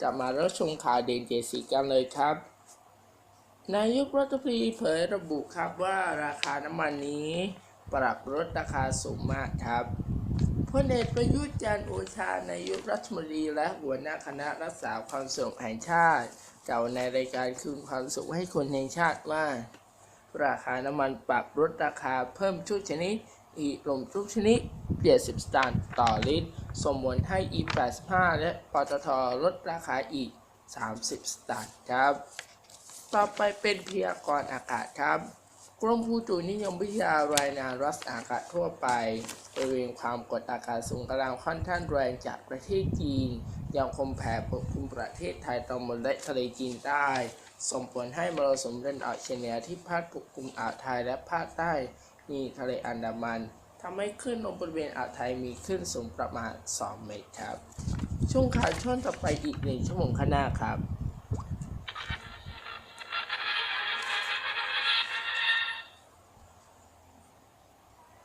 จะมารับชมข่าวเด่นเจดสีกันเลยครับ นายกรัฐมนตรีเผยระบุครับว่าราคาน้ำมันนี้ ปรับลดราคาสูงมากครับพลเอกประยุทธ์จันทร์โอชานายกรัฐมนตรีและหัวหน้าคณะรักษาความสงบแห่งชาติกล่าวในรายการคืนความสุขให้คนแห่งชาติว่า ราคาน้ำมันปรับลดราคาเพิ่มทุกชนิด อีลมทุกชนิด เปลี่ยน 10 สตางค์ต่อลิตร สมมติให้ E85 และปตทลดราคาอีก 30 สตางค์ครับ ต่อไปเป็นพยากรณ์อากาศครับ กรมอุตุนิยมวิทยารายงานรัศอากาศทั่วไปบริเวณความกดอากาศสูงกำลังค่อนข้างแรงจากประเทศจีน ยังคงแผ่ปกคลุมประเทศไทยตอนบนและทะเลจีนใต้ส่งผลให้มรสุมตะวันออกเฉียงเหนือที่พัดปกคลุมอ่าวไทยและภาคใต้ มีทะเลอันดามันทำให้คลื่นลมบริเวณอ่าวไทยมีคลื่นสูงประมาณ 2 เมตรครับ ช่วงข่าวช่วงต่อไปอีกหนึ่งชั่วโมงข้างหน้าครับ